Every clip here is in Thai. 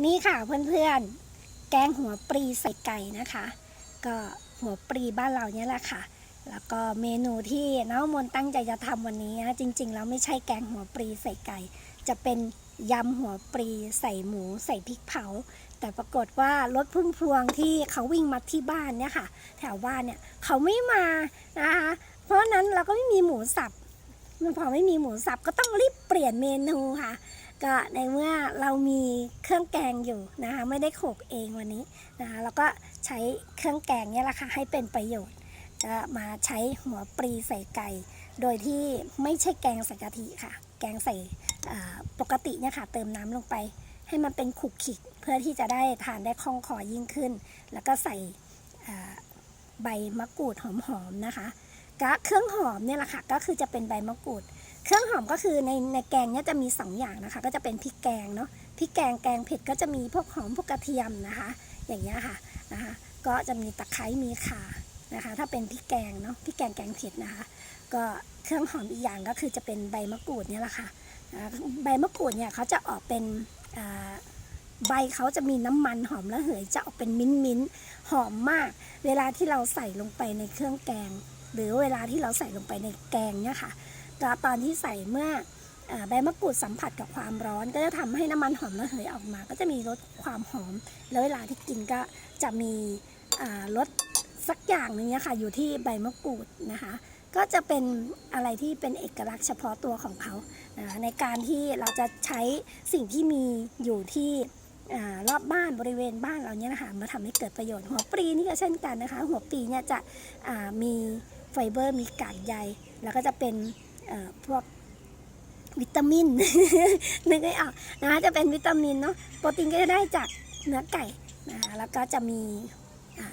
นี่ค่ะเพื่อนๆ แกงหัวปรีใส่ไก่นะคะ ก็หัวปรีบ้านเราเนี่ยแหละค่ะ แล้วก็เมนูที่น้องมนต์ตั้งใจจะทำวันนี้นะจริงๆแล้วไม่ใช่แกงหัวปรีใส่ไก่ จะเป็นยำหัวปรีใส่หมูใส่พริกเผา แต่ปรากฏว่ารถพุ่มพวงที่เขาวิ่งมาที่บ้านเนี่ยค่ะ แถวบ้านเนี่ยเขาไม่มานะคะเพราะนั้นเราก็ไม่มีหมูสับ พอไม่มีหมูสับก็ต้องรีบเปลี่ยนเมนูค่ะ ก็ในเมื่อเรามีเครื่องแกงอยู่นะคะไม่ได้โขกเองวันนี้นะคะแล้วก็ใช้เครื่องแกงนี่แหละค่ะให้เป็นประโยชน์ จะมาใช้หัวปรีใส่ไก่ โดยที่ไม่ใช่แกงใส่กะทิค่ะ แกงใส่ปกติเนี่ยค่ะเติมน้ำลงไป ให้มันเป็นขุกขิกเพื่อที่จะได้ทานได้คล่องคอยิ่งขึ้น แล้วก็ใส่ใบมะกรูดหอมๆนะคะ ก็เครื่องหอมเนี่ยแหละค่ะก็คือจะเป็นใบมะกรูด เครื่องหอมก็คือในในแกงเนี่ยจะมี 2 อย่างนะคะ ก็จะเป็นพริกแกงเนาะพริกแกงแกงเผ็ดก็จะมีพวกหอมพวกกระเทียมนะคะ อย่างเงี้ยค่ะนะคะ ก็จะมีตะไคร้มีข่านะคะ ถ้าเป็นพริกแกงเนาะพริกแกงแกงเผ็ดนะคะ ก็เครื่องหอมอีกอย่างก็คือจะเป็นใบมะกรูดเนี่ยแหละค่ะใบมะกรูดเนี่ยเขาจะออกเป็นใบเขาจะมีน้ำมันหอมระเหยจะออกเป็นมิ้นมิ้นหอมมาก เวลาที่เราใส่ลงไปในเครื่องแกง หรือเวลาที่เราใส่ลงไปในแกงเนี่ยค่ะตอนที่ใส่เมื่ออใบมะกรูดสัมผัสกับความร้อน ก็จะทำให้น้ำมันหอมระเหยออกมา ก็จะมีรสความหอม แล้วเวลาที่กินก็จะมีรสสักอย่างหนึงเนี่ยค่ะอยู่ที่ใบมะกรูดนะคะ ก็จะเป็นอะไรที่เป็นเอกลักษณ์เฉพาะตัวของเขา ในการที่เราจะใช้สิ่งที่มีอยู่ที่อรอบบ้านบริเวณบ้านเราเนี่ยนะคะมาทำให้เกิดประโยชน์หัวปรีนี่ก็เช่นกันนะคะ หัวปรีเนี่ยจะมี ไฟเบอร์มีกากใย แล้วก็จะเป็นพวกวิตามินนึกไม่ออกนะคะจะเป็นวิตามินเนาะโปรตีนก็จะได้จากเนื้อไก่นะคะแล้วก็จะมี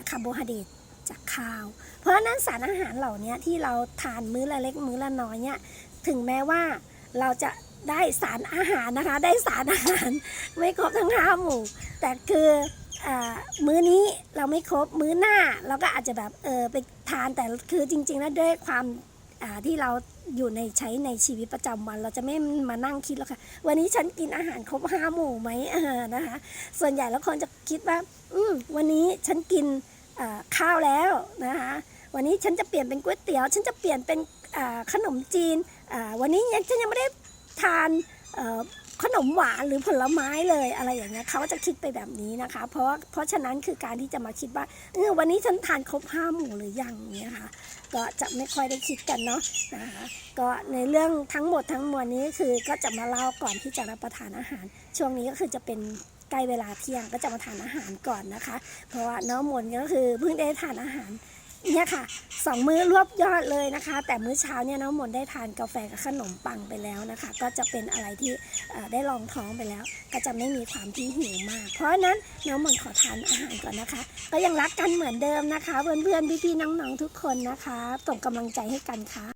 คาร์โบไฮเดรตจากข้าว เพราะฉะนั้นสารอาหารเหล่านี้ที่เราทานมื้อละเล็กมื้อละน้อยเนี่ยถึงแม้ว่าเราจะได้สารอาหารนะคะ ได้สารอาหารไม่ครบทั้งห้าหมู่แต่คือ มื้อนี้เราไม่ครบมื้อหน้าเราก็อาจจะแบบเออไปทานแต่คือจริงๆแล้วด้วยความที่เราอยู่ในใช้ในชีวิตประจำวัน เราจะไม่มานั่งคิดแล้วค่ะวันนี้ฉันกินอาหารครบห้าหมู่ไหมนะคะส่วนใหญ่แล้วคนจะคิดว่า อืมวันนี้ฉันกินข้าวแล้วนะคะวันนี้ฉันจะเปลี่ยนเป็นก๋วยเตี๋ยว ฉันจะเปลี่ยนเป็นขนมจีนวันนี้ยังฉันยังไม่ได้ทาน ขนมหวานหรือผลไม้เลยอะไรอย่างเงี้ยเขาจะคิดไปแบบนี้นะคะ เพราะเพราะฉะนั้นคือการที่จะมาคิดว่าเออวันนี้ฉันทานครบห้าหมู่หรือยังเนี้ยค่ะ ก็จะไม่ค่อยได้คิดกันเนาะนะคะก็ในเรื่องทั้งหมดทั้งมวลนี้คือก็จะมาเล่าก่อนที่จะรับประทานอาหาร ช่วงนี้ก็คือจะเป็นใกล้เวลาเที่ยงก็จะมาทานอาหารก่อนนะคะ เพราะว่าน้องมนก็คือเพิ่งได้ทานอาหาร เนี่ยค่ะสองมื้อรวบยอดเลยนะคะ แต่มื้อเช้าเนี่ยน้องมนได้ทานกาแฟกับขนมปังไปแล้วนะคะ ก็จะเป็นอะไรที่ได้ลองท้องไปแล้ว ก็จะไม่มีความที่หิวมาก เพราะนั้นน้องมนขอทานอาหารก่อนนะคะ ก็ยังรักกันเหมือนเดิมนะคะ เพื่อนๆพี่ๆน้องๆทุกคนนะคะส่งกำลังใจให้กันค่ะ